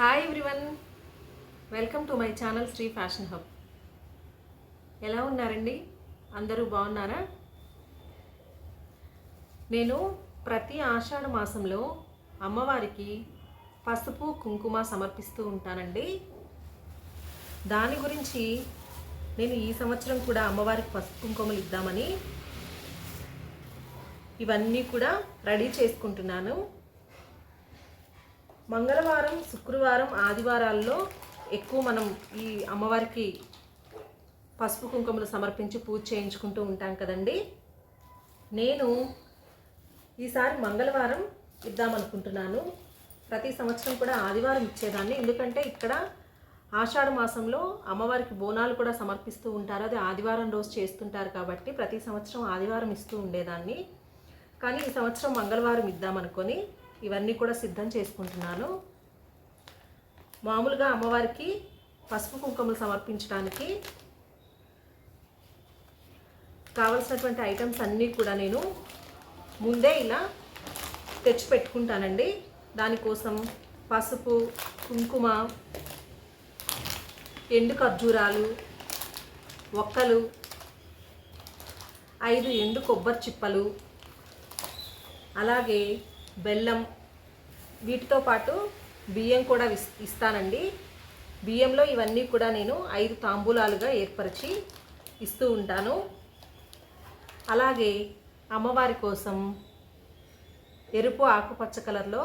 Hi everyone welcome to my channel Sri fashion hub ఎలా ఉన్నారండి? అందరూ బాగున్నారా? నేను ప్రతి ఆషాఢ మాసంలో అమ్మవారికి పసుపు కుంకుమ సమర్పిస్తూ ఉంటానండి. దాని గురించి నేను ఈ సంవత్సరం కూడా అమ్మవారికి పసుపు కుంకుమలు ఇద్దామని ఇవన్నీ కూడా రెడీ చేసుకుంటున్నాను. మంగళవారం శుక్రవారం ఆదివారాల్లో ఎక్కువ మనం ఈ అమ్మవారికి పసుపు కుంకుమలు సమర్పించి పూజ చేయించుకుంటూ ఉంటాం కదండి. నేను ఈసారి మంగళవారం ఇద్దామనుకుంటున్నాను. ప్రతి సంవత్సరం కూడా ఆదివారం ఇచ్చేదాన్ని. ఎందుకంటే ఇక్కడ ఆషాఢ మాసంలో అమ్మవారికి బోనాలు కూడా సమర్పిస్తూ ఉంటారు. అది ఆదివారం రోజు చేస్తుంటారు కాబట్టి ప్రతి సంవత్సరం ఆదివారం ఇస్తూ ఉండేదాన్ని. కానీ ఈ సంవత్సరం మంగళవారం ఇద్దామనుకొని ఇవన్నీ కూడా సిద్ధం చేసుకుంటున్నాను. మామూలుగా అమ్మవారికి పసుపు కుంకుమలు సమర్పించడానికి కావలసినటువంటి ఐటమ్స్ అన్నీ కూడా నేను ముందే ఇలా తెచ్చి పెట్టుకుంటానండి. దానికోసం పసుపు కుంకుమ ఎండు ఖర్జూరాలు ఒక్కలు ఐదు ఎండు కొబ్బరి చిప్పలు అలాగే బెల్లం వీటితో పాటు బియ్యం కూడా ఇస్తానండి. బియ్యంలో ఇవన్నీ కూడా నేను ఐదు తాంబూలాలుగా ఏర్పరిచి ఇస్తూ ఉంటాను. అలాగే అమ్మవారి కోసం ఎరుపు ఆకుపచ్చ కలర్లో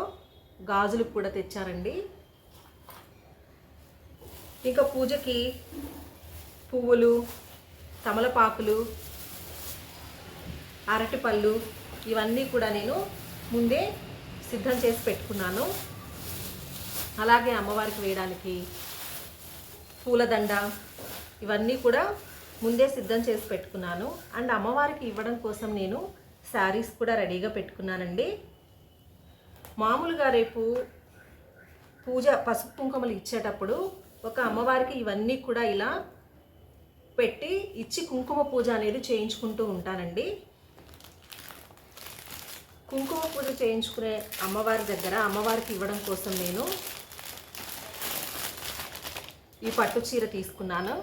గాజులు కూడా తెచ్చానండి ఇంకా పూజకి పువ్వులు తమలపాకులు అరటిపళ్ళు ఇవన్నీ కూడా నేను ముందే సిద్ధం చేసి పెట్టుకున్నాను. అలాగే అమ్మవారికి వేయడానికి పూలదండ ఇవన్నీ కూడా ముందే సిద్ధం చేసి పెట్టుకున్నాను. అండ్ అమ్మవారికి ఇవ్వడం కోసం నేను శారీస్ కూడా రెడీగా పెట్టుకున్నానండి. మామూలుగా రేపు పూజ పసుపు కుంకుమలు ఇచ్చేటప్పుడు ఒక అమ్మవారికి ఇవన్నీ కూడా ఇలా పెట్టి ఇచ్చి కుంకుమ పూజ అనేది చేయించుకుంటూ ఉంటానండి. కుంకుమ పూజ చేయించుకునే అమ్మవారి దగ్గర అమ్మవారికి ఇవ్వడం కోసం నేను ఈ పట్టు చీర తీసుకున్నాను.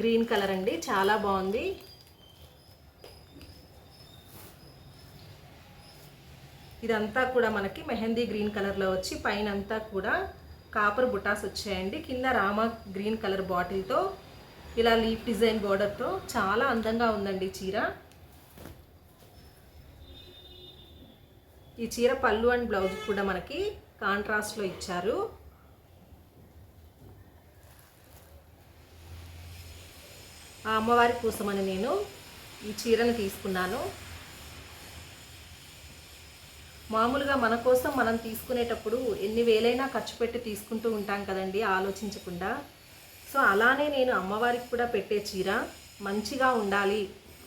గ్రీన్ కలర్ అండి చాలా బాగుంది. ఇదంతా కూడా మనకి మెహందీ గ్రీన్ కలర్లో వచ్చి పైన అంతా కూడా కాపర్ బుటాస్ వచ్చాయండి. కింద రామ గ్రీన్ కలర్ బాటిల్తో ఇలా లీఫ్ డిజైన్ బోర్డర్తో చాలా అందంగా ఉందండి చీర. ఈ చీర పళ్ళు అండ్ బ్లౌజ్ కూడా మనకి కాంట్రాస్ట్లో ఇచ్చారు. ఆ అమ్మవారి కోసమని నేను ఈ చీరను తీసుకున్నాను. మామూలుగా మన కోసం మనం తీసుకునేటప్పుడు ఎన్ని వేలైనా ఖర్చు పెట్టి తీసుకుంటూ ఉంటాం కదండి ఆలోచించకుండా. సో అలానే నేను అమ్మవారికి కూడా పెట్టే చీర మంచిగా ఉండాలి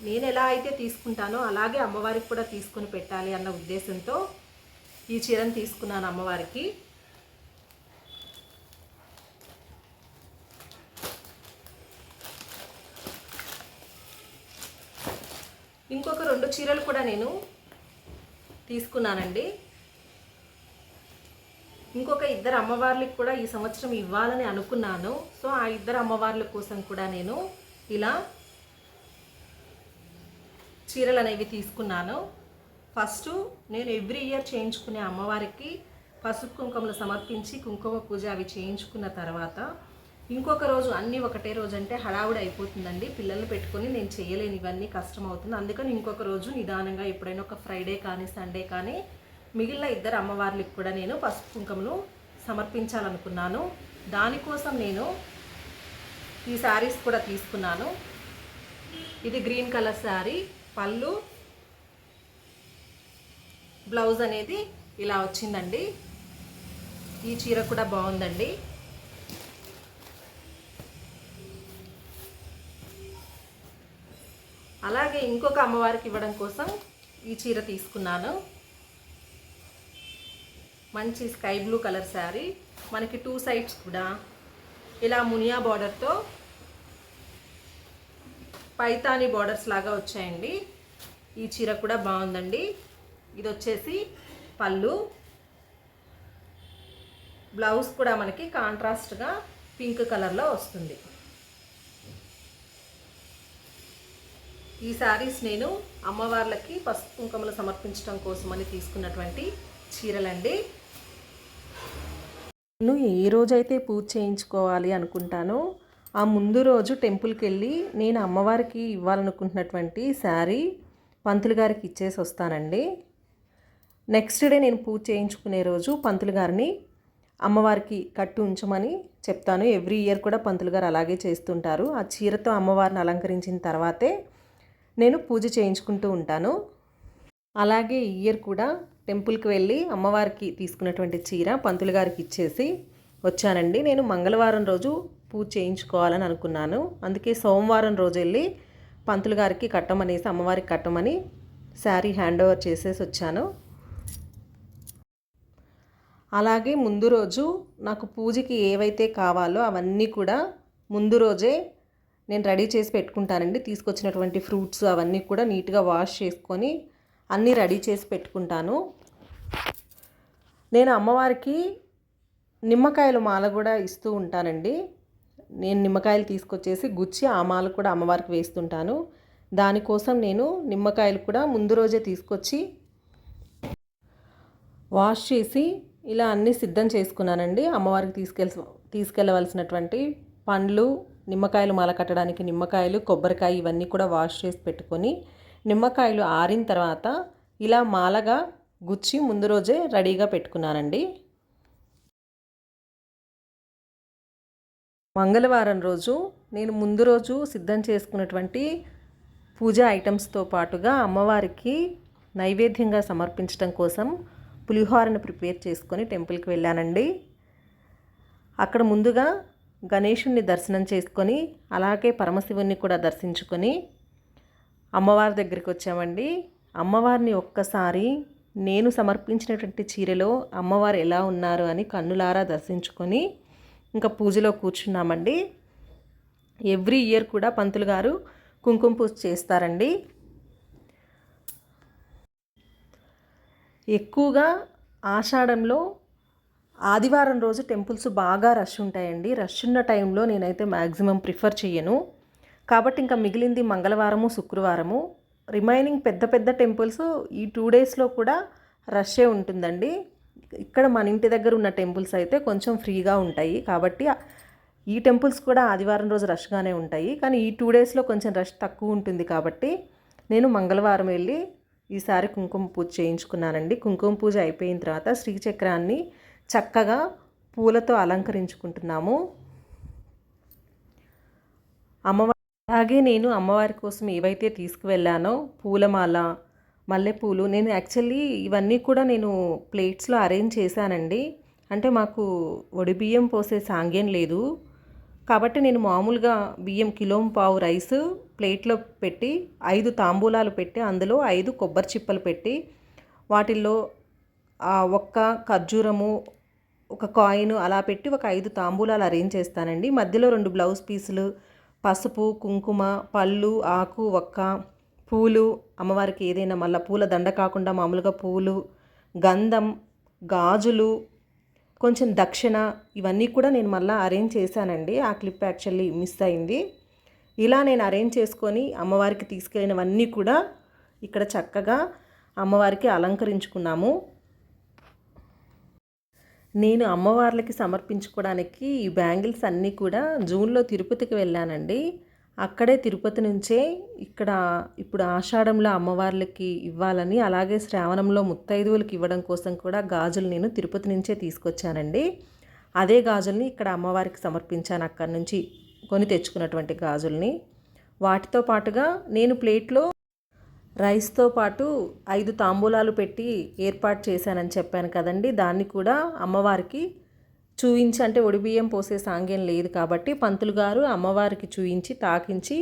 నేను ఎలా అయితే తీసుకుంటానో అలాగే అమ్మవారికి కూడా తీసుకొని పెట్టాలి అన్న ఉద్దేశంతో ఈ చీరను తీసుకున్నాను అమ్మవారికి. ఇంకొక రెండు చీరలు కూడా నేను తీసుకున్నానండి. ఇంకొక ఇద్దరు అమ్మవార్లకి కూడా ఈ సంవత్సరం ఇవ్వాలని అనుకున్నాను. సో ఆ ఇద్దరు అమ్మవార్ల కోసం కూడా నేను ఇలా చీరలు అనేవి తీసుకున్నాను. ఫస్ట్ నేను ఎవ్రీ ఇయర్ చేయించుకునే అమ్మవారికి పసుపు కుంకుమలు సమర్పించి కుంకుమ పూజ అవి చేయించుకున్న తర్వాత ఇంకొక రోజు అన్నీ ఒకటే రోజు అంటే హడావుడి అయిపోతుందండి. పిల్లల్ని పెట్టుకొని నేను చేయలేను ఇవన్నీ కష్టం అవుతుంది అందుకని ఇంకొక రోజు నిదానంగా ఎప్పుడైనా ఒక ఫ్రైడే కానీ సండే కానీ మిగిలిన ఇద్దరు అమ్మవార్లకి కూడా నేను పసుపు కుంకుమను సమర్పించాలనుకున్నాను. దానికోసం నేను ఈ శారీస్ కూడా తీసుకున్నాను. ఇది గ్రీన్ కలర్ శారీ. పళ్ళు బ్లౌజ్ అనేది ఇలా వచ్చిందండి. ఈ చీర కూడా బాగుందండి. అలాగే ఇంకొక అమ్మవారికి ఇవ్వడం కోసం ఈ చీర తీసుకున్నాను. మంచి స్కై బ్లూ కలర్ శారీ. మనకి టూ సైడ్స్ కూడా. ఇలా మునియా బార్డర్తో పైతాని బార్డర్స్ లాగా వచ్చాయండి. ఈ చీర కూడా బాగుందండి. ఇది వచ్చేసి పళ్ళు. బ్లౌజ్ కూడా మనకి కాంట్రాస్ట్గా పింక్ కలర్లో వస్తుంది. ఈ శారీస్ నేను అమ్మవార్లకి పసుపు కుంకుమలు సమర్పించడం కోసమని తీసుకున్నటువంటి చీరలండి. నేను ఏ రోజైతే పూజ చేయించుకోవాలి అనుకుంటానో ఆ ముందు రోజు టెంపుల్కి వెళ్ళి నేను అమ్మవారికి ఇవ్వాలనుకుంటున్నటువంటి శారీ పంతులు గారికి ఇచ్చేసి వస్తానండి. నెక్స్ట్ డే నేను పూజ చేయించుకునే రోజు పంతులు గారిని అమ్మవారికి కట్టు ఉంచమని చెప్తాను. ఎవ్రీ ఇయర్ కూడా పంతులు గారు అలాగే చేస్తుంటారు. ఆ చీరతో అమ్మవారిని అలంకరించిన తర్వాతే నేను పూజ చేయించుకుంటూ ఉంటాను. అలాగే ఇయర్ కూడా టెంపుల్కి వెళ్ళి అమ్మవారికి తీసుకున్నటువంటి చీర పంతులు గారికి ఇచ్చేసి వచ్చానండి. నేను మంగళవారం రోజు పూజ చేయించుకోవాలని అనుకున్నాను. అందుకే సోమవారం రోజు వెళ్ళి పంతులు గారికి కట్టమనేసి అమ్మవారికి కట్టమని శారీ హ్యాండ్ ఓవర్ చేసేసి వచ్చాను. అలాగే ముందు రోజు నాకు పూజకి ఏవైతే కావాలో అవన్నీ కూడా ముందు రోజే నేను రెడీ చేసి పెట్టుకుంటానండి. తీసుకొచ్చినటువంటి ఫ్రూట్స్ అవన్నీ కూడా నీట్గా వాష్ చేసుకొని అన్నీ రెడీ చేసి పెట్టుకుంటాను. నేను అమ్మవారికి నిమ్మకాయల మాల కూడా ఇస్తూ ఉంటానండి. నేను నిమ్మకాయలు తీసుకొచ్చేసి గుచ్చి ఆ మాల కూడా అమ్మవారికి వేస్తుంటాను. దానికోసం నేను నిమ్మకాయలు కూడా ముందు రోజే తీసుకొచ్చి వాష్ చేసి ఇలా అన్నీ సిద్ధం చేసుకున్నానండి. అమ్మవారికి తీసుకెళ్ తీసుకెళ్ళవలసినటువంటి పండ్లు నిమ్మకాయలు మాల కట్టడానికి నిమ్మకాయలు కొబ్బరికాయ ఇవన్నీ కూడా వాష్ చేసి పెట్టుకొని నిమ్మకాయలు ఆరిన తర్వాత ఇలా మాలగా గుచ్చి ముందు రోజే రెడీగా పెట్టుకున్నానండి. మంగళవారం రోజు నేను ముందు రోజు సిద్ధం చేసుకున్నటువంటి పూజా ఐటమ్స్తో పాటుగా అమ్మవారికి నైవేద్యంగా సమర్పించడం కోసం పులిహోరను ప్రిపేర్ చేసుకొని టెంపుల్కి వెళ్ళానండి. అక్కడ ముందుగా గణేషుణ్ణి దర్శనం చేసుకొని అలాగే పరమశివుణ్ణి కూడా దర్శించుకొని అమ్మవారి దగ్గరికి వచ్చామండి. అమ్మవారిని ఒక్కసారి నేను సమర్పించినటువంటి చీరలో అమ్మవారు ఎలా ఉన్నారు అని కన్నులారా దర్శించుకొని ఇంకా పూజలో కూర్చున్నామండి. ఎవ్రీ ఇయర్ కూడా పంతులు గారు కుంకుమ పూజ చేస్తారండి. ఎక్కువగా ఆషాఢంలో ఆదివారం రోజు టెంపుల్స్ బాగా రష్ ఉంటాయండి. రష్ ఉన్న టైంలో నేనైతే మ్యాక్సిమం ప్రిఫర్ చేయను కాబట్టి ఇంకా మిగిలింది మంగళవారము శుక్రవారము. రిమైనింగ్ పెద్ద పెద్ద టెంపుల్స్ ఈ టూ డేస్లో కూడా రష్ే ఉంటుందండి. ఇక్కడ మన ఇంటి దగ్గర ఉన్న టెంపుల్స్ అయితే కొంచెం ఫ్రీగా ఉంటాయి. కాబట్టి ఈ టెంపుల్స్ కూడా ఆదివారం రోజు రష్గానే ఉంటాయి. కానీ ఈ టూ డేస్లో కొంచెం రష్ తక్కువ ఉంటుంది కాబట్టి నేను మంగళవారం వెళ్ళి ఈసారి కుంకుమ పూజ చేయించుకున్నానండి. కుంకుమ పూజ అయిపోయిన తర్వాత శ్రీచక్రాన్ని చక్కగా పూలతో అలంకరించుకుంటున్నాము. అమ్మవారి అలాగే నేను అమ్మవారి కోసం ఏవైతే తీసుకువెళ్ళానో పూలమాల మల్లెపూలు. నేను యాక్చువల్లీ ఇవన్నీ కూడా నేను ప్లేట్స్లో అరేంజ్ చేశానండి. అంటే మాకు వడి బియ్యం పోసే సాంగ్యం లేదు. కాబట్టి నేను మామూలుగా బియ్యం కిలో పావు రైస్ ప్లేట్లో పెట్టి ఐదు తాంబూలాలు పెట్టి అందులో ఐదు కొబ్బరి చిప్పలు పెట్టి వాటిల్లో ఒక్క ఖర్జూరము ఒక కాయిన్ అలా పెట్టి ఒక ఐదు తాంబూలాలు అరేంజ్ చేస్తానండి. మధ్యలో రెండు బ్లౌజ్ పీసులు పసుపు కుంకుమ పళ్ళు ఆకు ఒక్క పూలు అమ్మవారికి ఏదైనా మళ్ళీ పూల దండ కాకుండా మామూలుగా పూలు గంధం గాజులు కొంచెం దక్షిణ ఇవన్నీ కూడా నేను మళ్ళీ అరేంజ్ చేశానండి. ఆ క్లిప్ యాక్చువల్లీ మిస్ అయింది. ఇలా నేను అరేంజ్ చేసుకొని అమ్మవారికి తీసుకెళ్ళినవన్నీ కూడా ఇక్కడ చక్కగా అమ్మవారికి అలంకరించుకున్నాము. నేను అమ్మవార్లకి సమర్పించుకోవడానికి ఈ బ్యాంగిల్స్ అన్నీ కూడా జూన్లో తిరుపతికి వెళ్ళానండి. అక్కడే తిరుపతి నుంచే ఇక్కడ ఇప్పుడు ఆషాఢంలో అమ్మవార్లకి ఇవ్వాలని అలాగే శ్రావణంలో ముత్తైదువులకి ఇవ్వడం కోసం కూడా గాజులు నేను తిరుపతి నుంచే తీసుకొచ్చానండి. అదే గాజుల్ని ఇక్కడ అమ్మవారికి సమర్పించాను అక్కడి నుంచి కొని తెచ్చుకున్నటువంటి గాజుల్ని. వాటితో పాటుగా నేను ప్లేట్లో రైస్తో పాటు ఐదు తాంబూలాలు పెట్టి ఏర్పాటు చేశానని చెప్పాను కదండి. దాన్ని కూడా అమ్మవారికి చూయించి అంటే ఒడిబియ్యం పోసే సాంగ్యం లేదు కాబట్టి పంతులు గారు అమ్మవారికి చూయించి తాకించి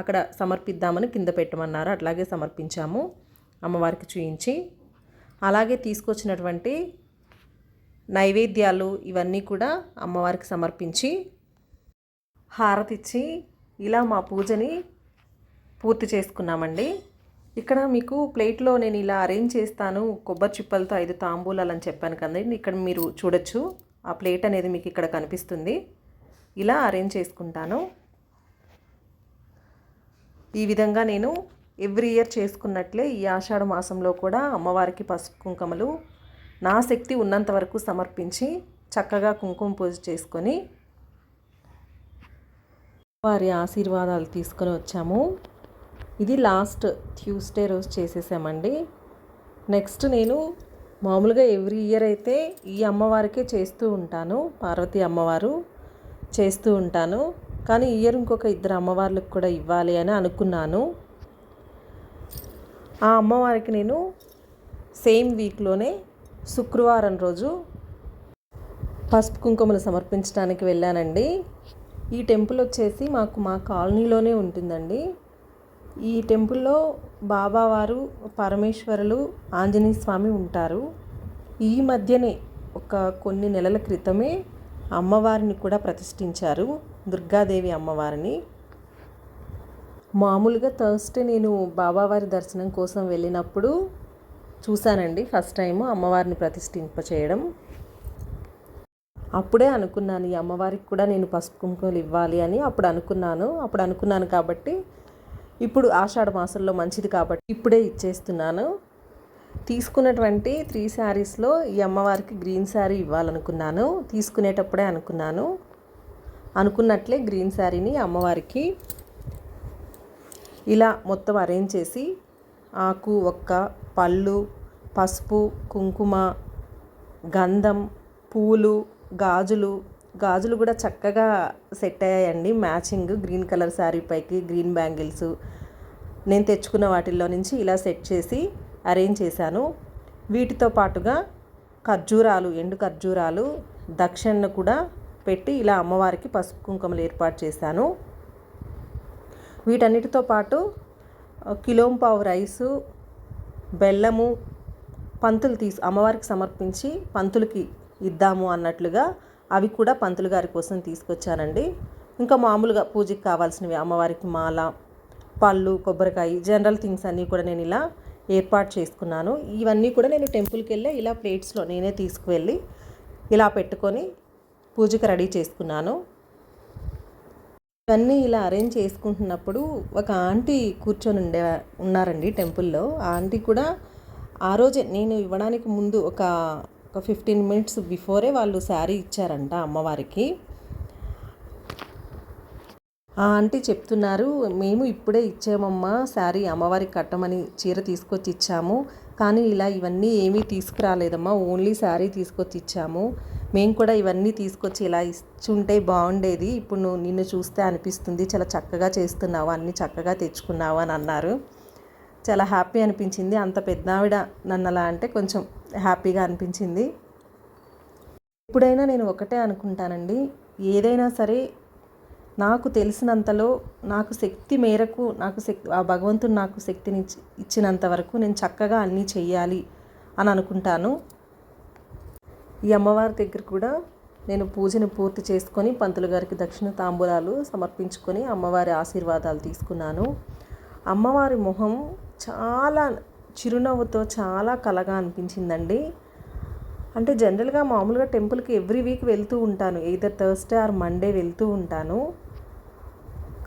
అక్కడ సమర్పిద్దామని కింద పెట్టమన్నారు. అట్లాగే సమర్పించాము అమ్మవారికి చూయించి. అలాగే తీసుకొచ్చినటువంటి నైవేద్యాలు ఇవన్నీ కూడా అమ్మవారికి సమర్పించి హారతిచ్చి ఇలా మా పూజని పూర్తి చేసుకున్నామండి. ఇక్కడ మీకు ప్లేట్లో నేను ఇలా అరేంజ్ చేస్తాను కొబ్బరి చిప్పలతో ఐదు తాంబూలాలు అని చెప్పాను కదండి. ఇక్కడ మీరు చూడొచ్చు. ఆ ప్లేట్ అనేది మీకు ఇక్కడ కనిపిస్తుంది. ఇలా అరేంజ్ చేసుకుంటాను. ఈ విధంగా నేను ఎవ్రీ ఇయర్ చేసుకున్నట్లే ఈ ఆషాఢ మాసంలో కూడా అమ్మవారికి పసుపు కుంకుమలు నా శక్తి ఉన్నంత వరకు సమర్పించి చక్కగా కుంకుమ పూజ చేసుకొని వారి ఆశీర్వాదాలు తీసుకొని వచ్చాము. ఇది లాస్ట్ ట్యూస్డే రోజు చేసేసామండి. నెక్స్ట్ నేను మామూలుగా ఎవ్రీ ఇయర్ అయితే ఈ అమ్మవారికే చేస్తూ ఉంటాను. పార్వతీ అమ్మవారు చేస్తూ ఉంటాను. కానీ ఇయర్ ఇంకొక ఇద్దరు అమ్మవార్లకు కూడా ఇవ్వాలి అని అనుకున్నాను. ఆ అమ్మవారికి నేను సేమ్ వీక్లోనే శుక్రవారం రోజు పసుపు కుంకుమలు సమర్పించడానికి వెళ్ళానండి. ఈ టెంపుల్ వచ్చేసి మాకు మా కాలనీలోనే ఉంటుందండి. ఈ టెంపుల్లో బాబావారు పరమేశ్వరులు ఆంజనేయ స్వామి ఉంటారు. ఈ మధ్యనే ఒక కొన్ని నెలల క్రితమే అమ్మవారిని కూడా ప్రతిష్ఠించారు దుర్గాదేవి అమ్మవారిని. మామూలుగా థర్స్డే నేను బాబావారి దర్శనం కోసం వెళ్ళినప్పుడు చూశానండి ఫస్ట్ టైం అమ్మవారిని ప్రతిష్ఠింప చేయడం. అప్పుడే అనుకున్నాను ఈ అమ్మవారికి కూడా నేను పసుపు కుంకుమలు ఇవ్వాలి అని అప్పుడు అనుకున్నాను. అప్పుడు అనుకున్నాను కాబట్టి ఇప్పుడు ఆషాఢ మాసంలో మంచిది కాబట్టి ఇప్పుడే ఇచ్చేస్తున్నాను. తీసుకున్నటువంటి త్రీ శారీస్లో ఈ అమ్మవారికి గ్రీన్ శారీ ఇవ్వాలనుకున్నాను. తీసుకునేటప్పుడే అనుకున్నాను. అనుకున్నట్లే గ్రీన్ శారీని అమ్మవారికి ఇలా మొత్తం అరేంజ్ చేసి ఆకు ఒక్క పళ్ళు పసుపు కుంకుమ గంధం పూలు గాజులు గాజులు కూడా చక్కగా సెట్ అయ్యాయండి. మ్యాచింగ్ గ్రీన్ కలర్ శారీ పైకి గ్రీన్ బ్యాంగిల్స్. నేను తెచ్చుకున్న వాటిల్లో నుంచి ఇలా సెట్ చేసి అరేంజ్ చేశాను. వీటితో పాటుగా ఖర్జూరాలు ఎండు ఖర్జూరాలు దక్షిణ కూడా పెట్టి ఇలా అమ్మవారికి పసుపు కుంకుమలు ఏర్పాటు చేశాను. వీటన్నిటితో పాటు కిలోంపావు రైసు బెల్లము పంతులు తీసి అమ్మవారికి సమర్పించి పంతులకి ఇద్దాము అన్నట్లుగా అవి కూడా పంతులు గారి కోసం తీసుకొచ్చానండి. ఇంకా మామూలుగా పూజకి కావాల్సినవి అమ్మవారికి మాల పళ్ళు కొబ్బరికాయ జనరల్ థింగ్స్ అన్నీ కూడా నేను ఇలా ఏర్పాటు చేసుకున్నాను. ఇవన్నీ కూడా నేను టెంపుల్కి వెళ్ళి ఇలా ప్లేట్స్లో నేనే తీసుకువెళ్ళి ఇలా పెట్టుకొని పూజకి రెడీ చేసుకున్నాను. ఇవన్నీ ఇలా అరేంజ్ చేసుకుంటున్నప్పుడు ఒక ఆంటీ కూర్చొని ఉండే ఉన్నారండి టెంపుల్లో. ఆ ఆంటీ కూడా ఆ రోజే నేను ఇవ్వడానికి ముందు ఒక ఒక ఫిఫ్టీన్ మినిట్స్ బిఫోరే వాళ్ళు శారీ ఇచ్చారంట అమ్మవారికి. ఆ ఆంటీ చెప్తున్నారు మేము ఇప్పుడే ఇచ్చామమ్మా శారీ అమ్మవారికి కట్టమని చీర తీసుకొచ్చి ఇచ్చాము. కానీ ఇలా ఇవన్నీ ఏమీ తీసుకురాలేదమ్మా ఓన్లీ శారీ తీసుకొచ్చి ఇచ్చాము. మేము కూడా ఇవన్నీ తీసుకొచ్చి ఇలా ఇచ్చుంటే బాగుండేది. ఇప్పుడు నువ్వు నిన్ను చూస్తే అనిపిస్తుంది చాలా చక్కగా చేస్తున్నావు అన్నీ చక్కగా తెచ్చుకున్నావు అని అన్నారు. చాలా హ్యాపీ అనిపించింది. అంత పెద్ద ఆవిడ నన్ను అలా అంటే కొంచెం హ్యాపీగా అనిపించింది. ఎప్పుడైనా నేను ఒకటే అనుకుంటానండి. ఏదైనా సరే నాకు తెలిసినంతలో నాకు శక్తి మేరకు నాకు శక్తి ఆ భగవంతుడు నాకు శక్తిని ఇచ్చినంత వరకు నేను చక్కగా అన్నీ చెయ్యాలి అని అనుకుంటాను. ఈ అమ్మవారి దగ్గర కూడా నేను పూజను పూర్తి చేసుకొని పంతులు గారికి దక్షిణ తాంబూలాలు సమర్పించుకొని అమ్మవారి ఆశీర్వాదాలు తీసుకున్నాను. అమ్మవారి మొహం చాలా చిరునవ్వుతో చాలా కలగా అనిపించిందండి. అంటే జనరల్గా మామూలుగా టెంపుల్కి ఎవ్రీ వీక్ వెళ్తూ ఉంటాను. ఎయిదర్ థర్స్డే ఆర్ మండే వెళ్తూ ఉంటాను.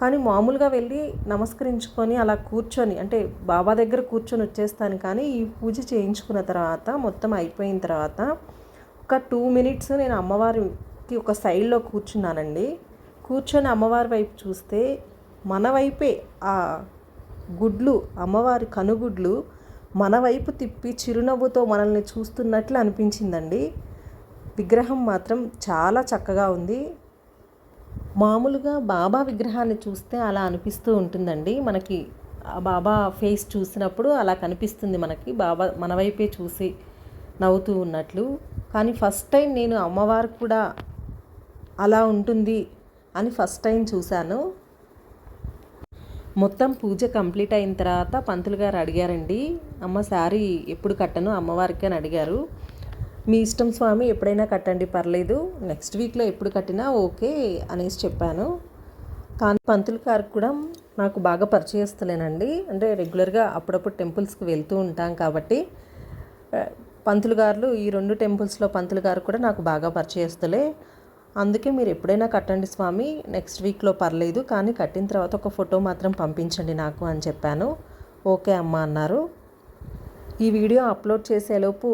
కానీ మామూలుగా వెళ్ళి నమస్కరించుకొని అలా కూర్చొని అంటే బాబా దగ్గర కూర్చొని వచ్చేస్తాను. కానీ ఈ పూజ చేయించుకున్న తర్వాత మొత్తం అయిపోయిన తర్వాత ఒక టూ మినిట్స్ నేను అమ్మవారికి ఒక సైడ్లో కూర్చున్నానండి. కూర్చొని అమ్మవారి వైపు చూస్తే మన వైపే ఆ గుడ్లు అమ్మవారి కనుగుడ్లు మన వైపు తిప్పి చిరునవ్వుతో మనల్ని చూస్తున్నట్లు అనిపించిందండి. విగ్రహం మాత్రం చాలా చక్కగా ఉంది. మామూలుగా బాబా విగ్రహాన్ని చూస్తే అలా అనిపిస్తూ ఉంటుందండి. మనకి ఆ బాబా ఫేస్ చూసినప్పుడు అలా కనిపిస్తుంది మనకి. బాబా మన వైపే చూసి నవ్వుతూ ఉన్నట్లు. కానీ ఫస్ట్ టైం నేను అమ్మవారు కూడా అలా ఉంటుంది అని ఫస్ట్ టైం చూశాను. మొత్తం పూజ కంప్లీట్ అయిన తర్వాత పంతులు గారు అడిగారండి అమ్మ శారీ ఎప్పుడు కట్టను? అమ్మవారికి అని అడిగారు. మీ ఇష్టం స్వామి ఎప్పుడైనా కట్టండి పర్లేదు. నెక్స్ట్ వీక్లో ఎప్పుడు కట్టినా ఓకే అనేసి చెప్పాను. కానీ పంతులు గారు కూడా నాకు బాగా పరిచయస్తులేనండి. అంటే రెగ్యులర్గా అప్పుడప్పుడు టెంపుల్స్కి వెళ్తూ ఉంటాం కాబట్టి పంతులు గారు ఈ రెండు టెంపుల్స్లో పంతులు గారు కూడా నాకు బాగా పరిచయస్తులే. అందుకే మీరు ఎప్పుడైనా కట్టండి స్వామి నెక్స్ట్ వీక్లో పర్లేదు కానీ కట్టిన తర్వాత ఒక ఫోటో మాత్రం పంపించండి నాకు అని చెప్పాను. ఓకే అమ్మ అన్నారు. ఈ వీడియో అప్లోడ్ చేసేలోపు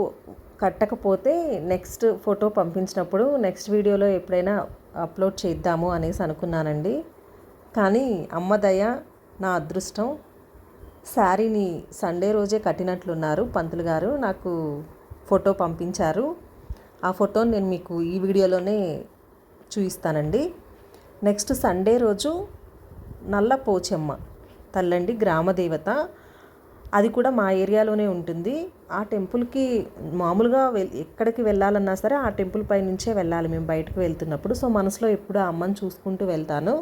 కట్టకపోతే నెక్స్ట్ ఫోటో పంపించినప్పుడు నెక్స్ట్ వీడియోలో ఎప్పుడైనా అప్లోడ్ చేద్దాము అనేసి అనుకున్నానండి. కానీ అమ్మ దయ నా అదృష్టం శారీని సండే రోజే కట్టినట్లున్నారు పంతులు గారు నాకు ఫోటో పంపించారు. ఆ ఫోటోని నేను మీకు ఈ వీడియోలోనే చూపిస్తానండి నెక్స్ట్ సండే రోజు నల్ల పోచమ్మ తల్లండి గ్రామదేవత. అది కూడా మా ఏరియాలోనే ఉంటుంది. ఆ టెంపుల్కి మామూలుగా వెల్ ఎక్కడికి వెళ్ళాలన్నా సరే ఆ టెంపుల్ పై నుంచే వెళ్ళాలి మేము బయటకు వెళ్తున్నప్పుడు. సో మనసులో ఎప్పుడు ఆ అమ్మని చూసుకుంటూ వెళ్తాను.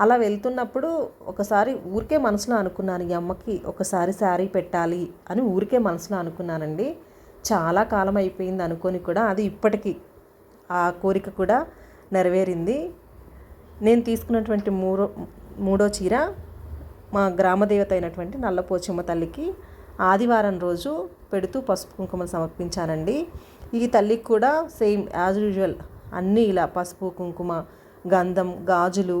అలా వెళ్తున్నప్పుడు ఒకసారి ఊరికే మనసులో అనుకున్నాను ఈ అమ్మకి ఒకసారి శారీ పెట్టాలి అని ఊరికే మనసులో అనుకున్నానండి. చాలా కాలం అయిపోయింది అనుకొని కూడా అది ఇప్పటికీ ఆ కోరిక కూడా నెరవేరింది. నేను తీసుకున్నటువంటి మూడో మూడో చీర మా గ్రామదేవత అయినటువంటి నల్లపోచమ్మ తల్లికి ఆదివారం రోజు పెడుతూ పసుపు కుంకుమలు సమర్పించానండి. ఈ తల్లికి కూడా సేమ్ యాజ్ యూజువల్ అన్నీ ఇలా పసుపు కుంకుమ గంధం గాజులు.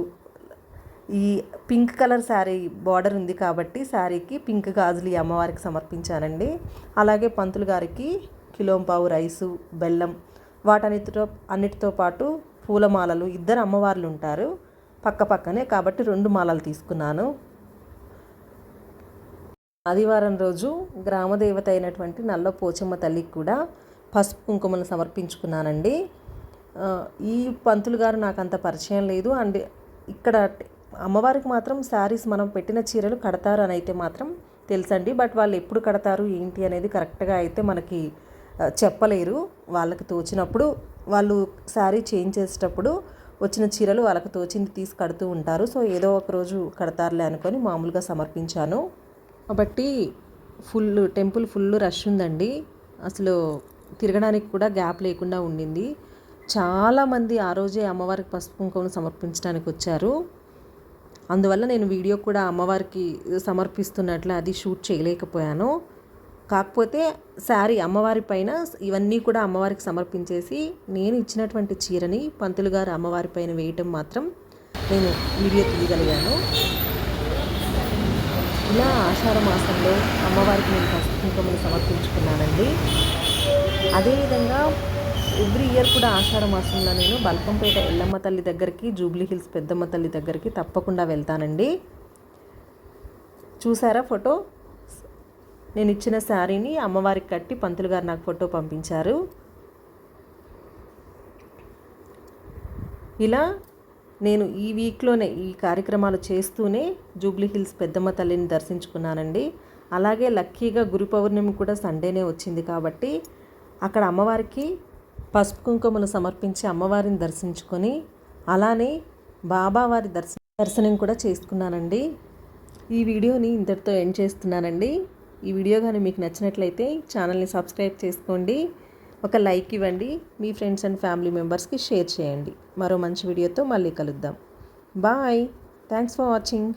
ఈ పింక్ కలర్ శారీ బార్డర్ ఉంది కాబట్టి శారీకి పింక్ గాజులు ఈ అమ్మవారికి సమర్పించానండి. అలాగే పంతులు గారికి కిలోంపావు రైసు బెల్లం వాటన్నిటితో అన్నిటితో పాటు పూలమాలలు ఇద్దరు అమ్మవార్లు ఉంటారు. పక్క పక్కనే కాబట్టి రెండు మాలలు తీసుకున్నాను. ఆదివారం రోజు గ్రామదేవత అయినటువంటి నల్ల పోచమ్మ తల్లికి కూడా పసుపు కుంకుమను సమర్పించుకున్నానండి. ఈ పంతులు గారు నాకు అంత పరిచయం లేదు. అండ్ ఇక్కడ అమ్మవారికి మాత్రం శారీస్ మనం పెట్టిన చీరలు కడతారు అని అయితే మాత్రం తెలుసండి. బట్ వాళ్ళు ఎప్పుడు కడతారు ఏంటి అనేది కరెక్ట్గా అయితే మనకి చెప్పలేరు. వాళ్ళకి తోచినప్పుడు వాళ్ళు శారీ చేంజ్ చేసేటప్పుడు వచ్చిన చీరలు వాళ్ళకి తోచింది తీసి కడుతూ ఉంటారు. సో ఏదో ఒక రోజు కడతారులే అనుకొని మామూలుగా సమర్పించాను. కాబట్టి ఫుల్ టెంపుల్ ఫుల్ రష్ ఉందండి. అసలు తిరగడానికి కూడా గ్యాప్ లేకుండా ఉండింది. చాలామంది ఆ రోజే అమ్మవారికి పసుపు కుంకుమను సమర్పించడానికి వచ్చారు. అందువల్ల నేను వీడియో కూడా అమ్మవారికి సమర్పిస్తున్నట్లు అది షూట్ చేయలేకపోయాను. కాకపోతే శారీ అమ్మవారి పైన ఇవన్నీ కూడా అమ్మవారికి సమర్పించేసి నేను ఇచ్చినటువంటి చీరని పంతులు గారు అమ్మవారి పైన వేయటం మాత్రం నేను వీడియో తీయగలిగాను. ఇలా ఆషాఢ మాసంలో అమ్మవారికి నేను పసుపు కుంకుమను సమర్పించుకున్నానండి అదేవిధంగా ఎవ్రీ ఇయర్ కూడా ఆషాఢ మాసంలో నేను బల్కంపేట ఎల్లమ్మ తల్లి దగ్గరికి జూబ్లీ హిల్స్ పెద్దమ్మ తల్లి దగ్గరికి తప్పకుండా వెళ్తానండి. చూసారా ఫోటో? నేను ఇచ్చిన శారీని అమ్మవారికి కట్టి పంతులు గారు నాకు ఫోటో పంపించారు. ఇలా నేను ఈ వీక్లోనే ఈ కార్యక్రమాలు చేస్తూనే జూబ్లీ హిల్స్ పెద్దమ్మ తల్లిని దర్శించుకున్నానండి. అలాగే లక్కీగా గురు పౌర్ణమి కూడా సండేనే వచ్చింది కాబట్టి అక్కడ అమ్మవారికి పసుపు కుంకుమలు సమర్పించి అమ్మవారిని దర్శించుకొని అలానే బాబావారి దర్శ దర్శనం కూడా చేసుకున్నానండి. ఈ వీడియోని ఇంతటితో ఎండ్ చేస్తున్నానండి. ఈ వీడియో కానీ మీకు నచ్చినట్లయితే ఛానల్ని సబ్స్క్రైబ్ చేసుకోండి. ఒక లైక్ ఇవ్వండి. మీ ఫ్రెండ్స్ అండ్ ఫ్యామిలీ మెంబర్స్కి షేర్ చేయండి. మరో మంచి వీడియోతో మళ్ళీ కలుద్దాం. బాయ్. Thanks for watching.